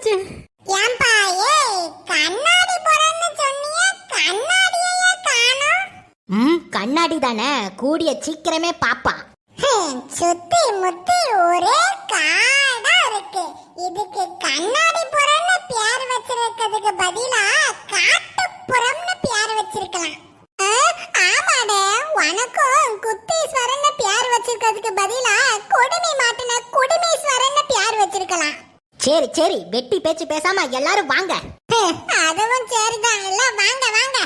போச்சு. ஏன்பா ஏய் கண்ணாடி போறேன்னு சொன்னியே கண்ணாடியே காணோம்? ம் கண்ணாடி தானே கூடிய சீக்கிரமே பாப்பா ஹம், சுத்தி முத்தி ஒரே காடா இருக்கு. இதுக்கு கண்ணாடி புறம்னு பேர் வச்சிருக்கிறதுக்கு பதிலா சரி சரி வெட்டி பேச்சு பேசாம எல்லாரும் வாங்க. அதுவும் சரிதான். எல்லாம் வாங்க வாங்க.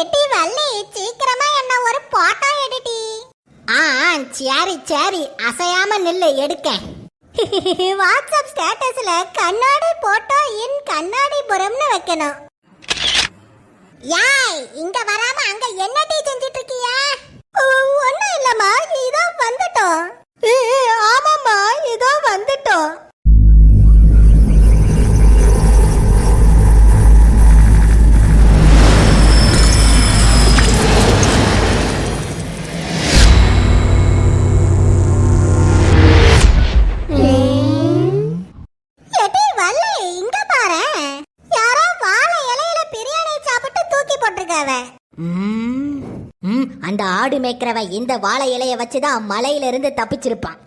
எட்டி வள்ளி சீக்கிரமா என்ன ஒரு போட்டோ எடுடி. ஆ சரி சரி அசையாம நில்லு எடுக்கேன் வாட்ஸ்அப் ஸ்டேட்டஸ்ல கண்ணாடி போட்டோ இன் கண்ணாடிபுரம்னு வைக்கணும். யாய் இங்க வராம அங்க என்னடி செஞ்சிட்டு இருக்கியா? ஒண்ணும் இல்லம்மா இதோ வந்துட்டோம். ஆமாம்மா இதோ வந்துட்டோம். மேய்க்கிறவன் இந்த வாழை இலைய வச்சுதான் மலையில இருந்து தப்பிச்சிருப்பான்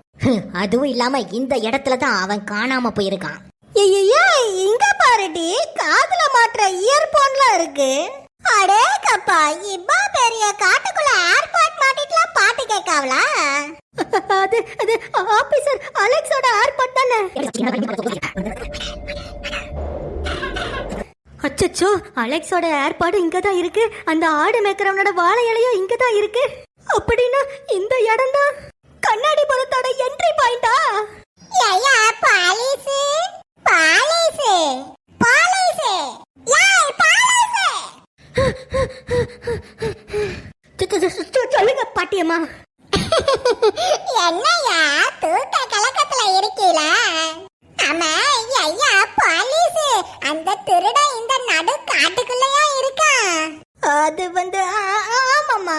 அதுவும் இல்லாம இந்த இடத்துல தான் அவன் காணாம போயிருக்கான். ஐயோ இங்க பாருடி காதுல மாற்ற இயர்போன்லாம் இருக்கு. அடே கப்பா இவ்வா பெரிய காட்டுக்குள்ள ஏர்பாட் மாட்டிட்டுலாம் பாட்டு கேட்காவலா அது அது ஆபீசர் அலெக்ஸோட ஏர்பாட் தானே? அச்சச்சோ அலெக்ஸோட ஏர்பாடு இங்க தான் இருக்கு. அந்த ஆடு மேய்க்கிறவனோட வாழை இலையும் இங்க தான் இருக்கு. அப்படின்னா இந்த இடம் தான் கண்ணாடி புறத்தோட என்ட்ரி பாயிண்டா ஐயா பாலிசு பாலிசு பாலிசு யாய் பாலிசு சொல்லுங்க பாட்டியம்மா. என்னையா தூக்க கலக்கத்துல இருக்கீல? ஆமா ஐயா பாலிசு அந்த திருடன் இந்த நடு காட்டுக்குள்ளயா இருக்கான் அது வந்து ஆமாம்மா.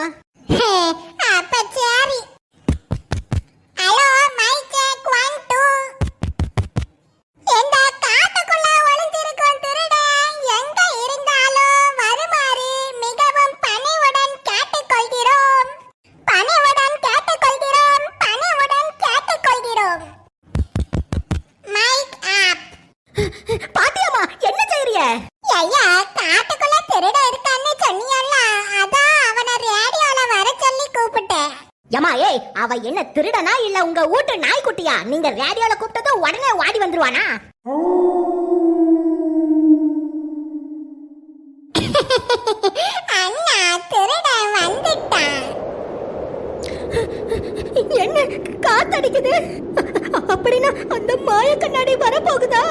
திருடனா இல்ல உங்க வீட்டு நாய்க்குட்டியா? நீங்க ரேடியோல கூப்பிட்டதும் உடனே வாடி வந்துருவானா? அண்ணா திருடன் வந்துட்டான். என்ன? காத்தடிக்குது? அப்படின்னா அந்த மாய கண்ணாடி வரப்போகுதா?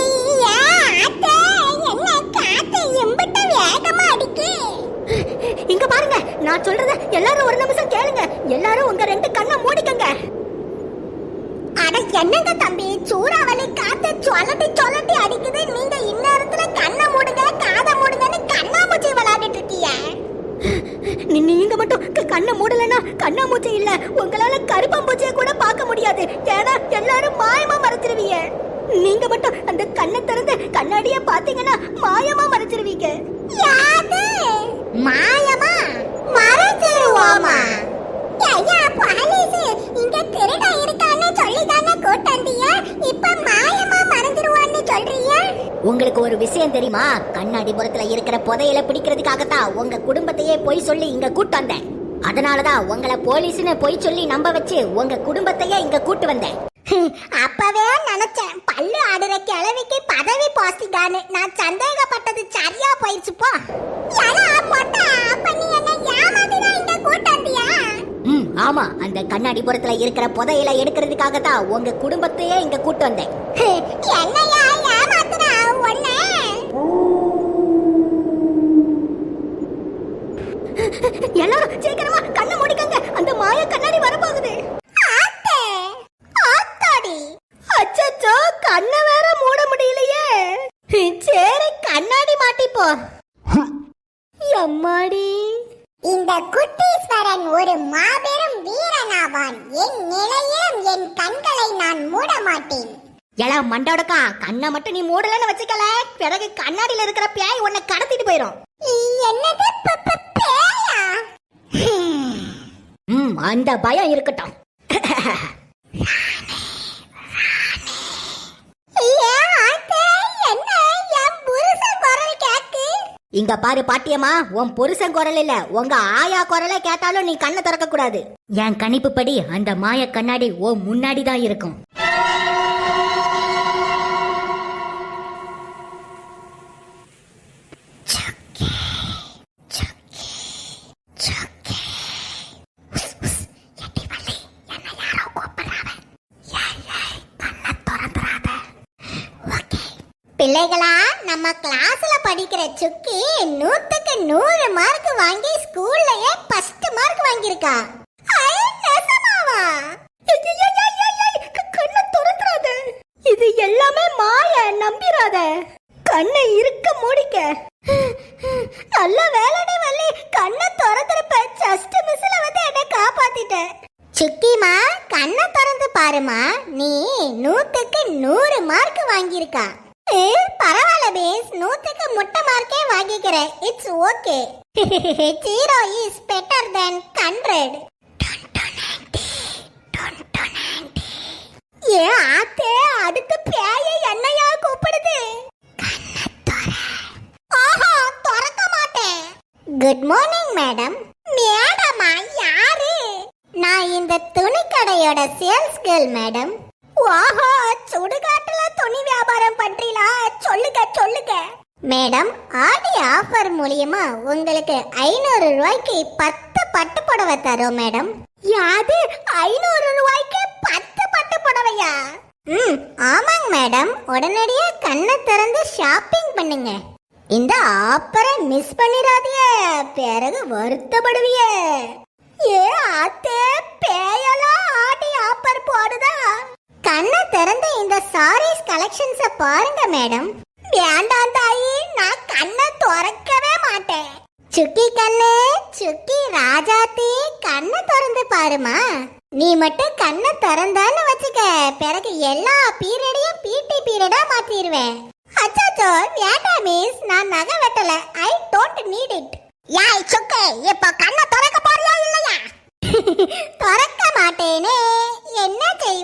ஐயா, அத்தை, என்ன காத்து எம்பிட்ட வேகமா அடிக்கு. இங்க பாருங்க நான் சொல்றத எல்லாரும் ஒரு நிமிஷம் கேளுங்க. எல்லாரும் உங்க ரெண்டு கண்ணை மூடிக்கங்க. அட என்னங்க தம்பி சூறாவளி காத்து சொல்லட்டி சொல்லட்டி அடிக்குது. நீங்க இந்நேரத்துல கண்ணை மூடுங்க காதை மூடுங்கன்னு கண்ணாமூச்சி விளையாடிட்டு இருக்கீங்க நீங்க மட்டும் கண்ணை மூடலனா கண்ணாமூச்சி இல்ல. உங்களால கருப்பாம்பூச்சியை கூட பார்க்க முடியாது. ஏன்னா எல்லாரும் மாயமா மறைச்சிருவீங்க நீங்க மட்டும் அந்த கண்ணை திறந்து கண்ணாடிய பாத்தீங்கன்னா மாயமா மறை மாயமா? மறைச்சிருவோமா ஐயா பாலிசு இங்க திருட இருக்கான்னு சொல்லி தானே கூட்டண்டியா இப்ப மாயமா மறந்துருவான்னு சொல்றீங்க? உங்களுக்கு ஒரு விஷயம் தெரியுமா? கண்ணாடி புறத்துல இருக்கிற புதையில பிடிக்கிறதுக்காகத்தான் உங்க குடும்பத்தையே பொய் சொல்லி இங்க கூட்டு வந்தேன். அதனாலதான் உங்களை போலீஸ்னு பொய் சொல்லி நம்ப வச்சு உங்க குடும்பத்தையே இங்க கூட்டு வந்தேன். அப்பவே நினைச்சேன் பல்லு ஆடுற கிழவிக்கு பதவி போஸ்டிங்கான்னு நான் சந்தேகப்பட்டது சரியா போயிடுச்சு போ. ஆமா. அந்த கண்ணாடிபுரத்துல இருக்கிற புதையல எடுக்கிறதுக்காக தான் உங்க குடும்பத்தையே இங்க கூட்டு வந்தேன். என்னையா ஏமாத்துறா ஒண்ணு என் கண்களை நான் மூட மாட்டேன் எலா மண்டோடக்கா கண்ணை மட்டும் நீ மூடலன்னு வச்சுக்கல. பிறகு கண்ணாடியில இருக்கிற பேய் உன்னை கடத்திட்டு போயிடும் என்னது பேயா? ம் அந்த பயம் இருக்கட்டும். ஏன் இங்க பாரு பாட்டியம்மா உன் புருஷன் குரல் இல்ல. உங்க ஆயா குரலை கேட்டாலும் நீ கண்ணை திறக்க கூடாது என் கணிப்புப்படி அந்த மாய கண்ணாடி ஓ முன்னாடி தான் இருக்கும். பிள்ளைகளா நம்ம கிளாஸ்ல படிக்கிற சுக்கி நூத்துக்கு நூறு மார்க் வாங்கி ஸ்கூல்லயே ஃபர்ஸ்ட் மார்க் வாங்கியிருக்கா. இது எல்லாமே மாய நம்பிராத கண்ணை இருக்க மூடிக்க. நல்ல வேலைனே வள்ளி கண்ணை திறந்துருப்ப ஜஸ்ட் மிஸ்ல வந்து என்ன காப்பாத்திட்ட. சுக்கிமா கண்ணை திறந்து பாருமா நீ நூத்துக்கு நூறு மார்க் வாங்கியிருக்கா. ஏ, பரவாயில்ல பேஸ் நூத்துக்கு முட்டை மார்க்கே வாங்கிக்கிற it's okay zero is better then hundred ஏ ஆத்தே அடுத்த பேய என்னையா கூப்பிடுது? ஆஹா திறக்க மாட்டேன். குட் மார்னிங் மேடம் மேடமா யாரு? நான் இந்த துணிக்கடையோட சேல்ஸ் கேர்ள் மேடம் ஓஹோ சுடுகாட்டுல துணி வியாபாரம் பண்றீங்களா? சொல்லுங்க சொல்லுங்க. மேடம் ஆடி ஆஃபர் மூலியமா உங்களுக்கு ஐநூறு ரூபாய்க்கு பத்து பட்டு புடவை தரும் மேடம். யாது ஐநூறு ரூபாய்க்கு பத்து பட்டு புடவையா? ம் ஆமாங்க மேடம். உடனடியா கண்ணை திறந்து ஷாப்பிங் பண்ணுங்க. இந்த ஆஃபரை மிஸ் பண்ணிடாதீங்க. பிறகு வருத்தப்படுவியே. ஏ ஆத்தே பேய கண்ணை திறந்து இந்த சாரீஸ் கலெக்ஷன்ஸ பாருங்க மேடம் வேண்டாம் தாயி நான் கண்ணை திறக்கவே மாட்டேன். சுக்கி கண்ணு சுக்கி ராஜாத்தி கண்ணை திறந்து பாருமா நீ மட்டும் கண்ணை திறந்தான்னு வச்சுக்க. பிறகு எல்லா பீரியடையும் பிடி பீரியடா மாத்திடுவேன் அச்சாச்சோ வேண்டாம் மிஸ் நான் நகை வெட்டல. ஐ டோன்ட் நீட் இட் யாய் சுக்கு இப்போ கண்ணை திறக்க போறியா இல்லையா? திறக்க மாட்டேனே. என்ன செய்வீங்க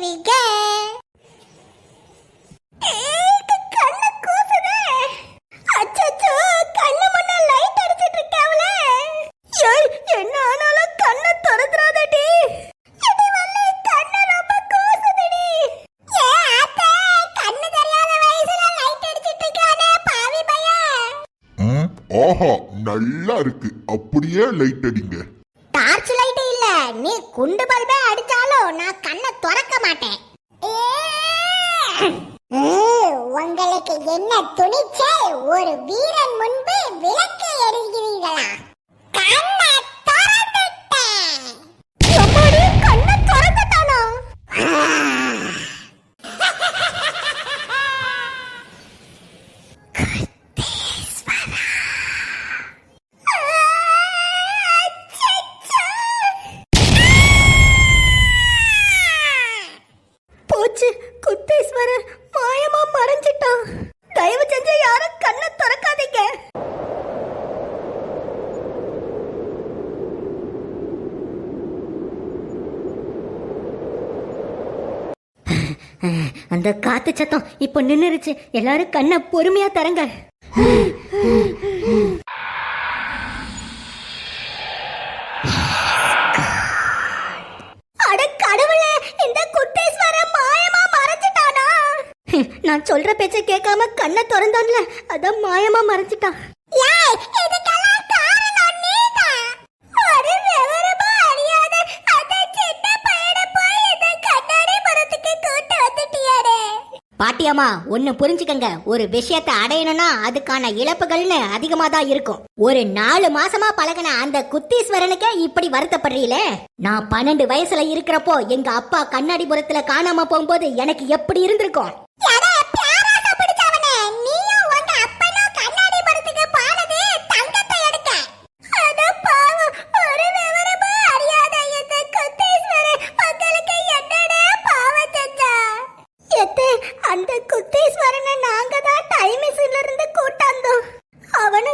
இருக்கு. அப்படியே லைட் அடிங்க. டார்ச் லைட் இல்ல. நீ குண்டு பல்பே அடிச்சாலும் நான் கண்ணை திறக்க மாட்டேன். உங்களுக்கு என்ன துணிச்சல்? ஒரு வீரன் முன்பு விளக்கு எரிகிறீர்களா கண்ணை திறந்துட்டேன். கண்ணை திறந்துட்டானா? அந்த காத்து சத்தம் இப்போ நின்னுருச்சு. எல்லாரும் கண்ணை பொறுமையா தரங்க அட இந்த மாயமா மறைஞ்சிட்டானா? நான் சொல்ற பேச்ச கேட்காம கண்ணை திறந்தான்ல அதான் மாயமா மறைஞ்சிட்டான். பாட்டியம்மா ஒன்னு புரிஞ்சுக்கங்க. ஒரு விஷயத்தை அடையணும்னா அதுக்கான இழப்புகள்னு அதிகமா தான் இருக்கும். ஒரு நாலு மாசமா பழகின அந்த குத்தீஸ்வரனுக்கே இப்படி வருத்தப்படுறீங்களே நான் பன்னெண்டு வயசுல இருக்கிறப்போ எங்க அப்பா கண்ணாடிபுரத்துல காணாம போகும்போது எனக்கு எப்படி இருந்திருக்கும்?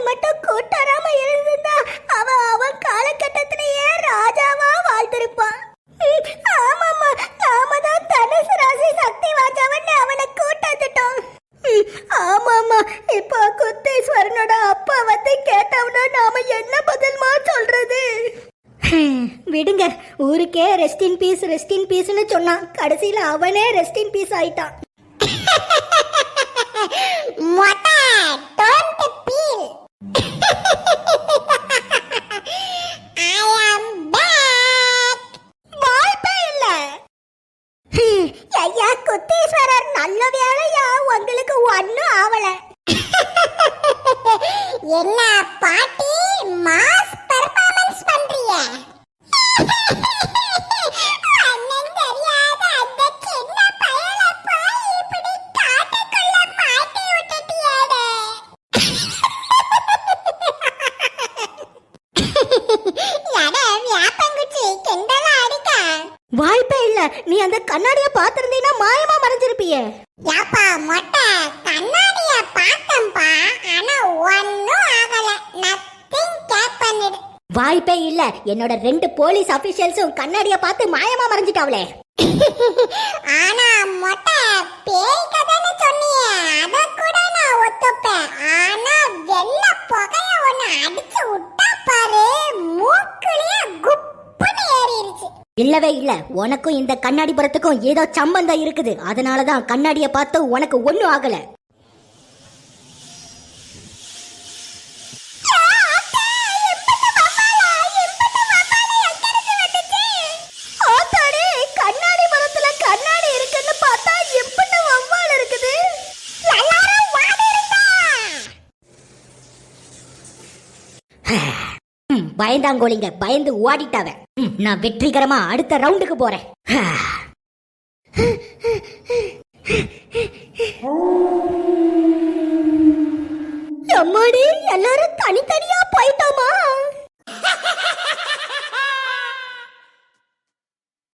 மட்டும் கூட்டராம இருந்திருந்தா அவன் அவன் காலகட்டத்திலேயே ராஜாவா வாழ்ந்திருப்பான். ஆமாமா நாம தான் தனுசு ராசி சக்தி வாஜாவன்னு அவனை கூட்டாத்துட்டோம். ஆமாமா இப்போ குத்தேஸ்வரனோட அப்பா வந்து கேட்டவனா நாம என்ன பதில்மா சொல்றது? விடுங்க. ஊருக்கே rest in peace rest in பீஸ்னு சொன்னான். கடைசியில அவனே ரெஸ்ட் இன் பீஸ் ஆயிட்டான். மொட்டை. மொட்டை கண்ணாடிய பார்த்தம்பா ஆனா ஒன்னும் ஆகல. நத்திங் கேப் பண்ணிடு. வாய்ப்பே இல்ல. என்னோட ரெண்டு போலீஸ் அபிஷியல்ஸும் கண்ணாடிய பார்த்து மாயமா மறைஞ்சிட்டாவளே. ஆனா மொட்டை பேய் கதைன்னு சொன்னியே. அத கூட நான் ஒத்துப்பேன். ஆனா வெள்ள புகைய ஒண்ணு அடிச்சு விட்டா பாரு மூக்குலயே ஏறிடுச்சு இல்லவே இல்ல. உனக்கும் இந்த கண்ணாடி புறத்துக்கும் ஏதோ சம்பந்தம் இருக்குது. அதனாலதான் கண்ணாடிய பார்த்து உனக்கு ஒண்ணும் ஆகல. பயந்தாங்கோலிங்க பயந்து ஓடிட்டாவ. ம், நான் வெற்றிகரமா அடுத்த ரவுண்டுக்கு போறேன்.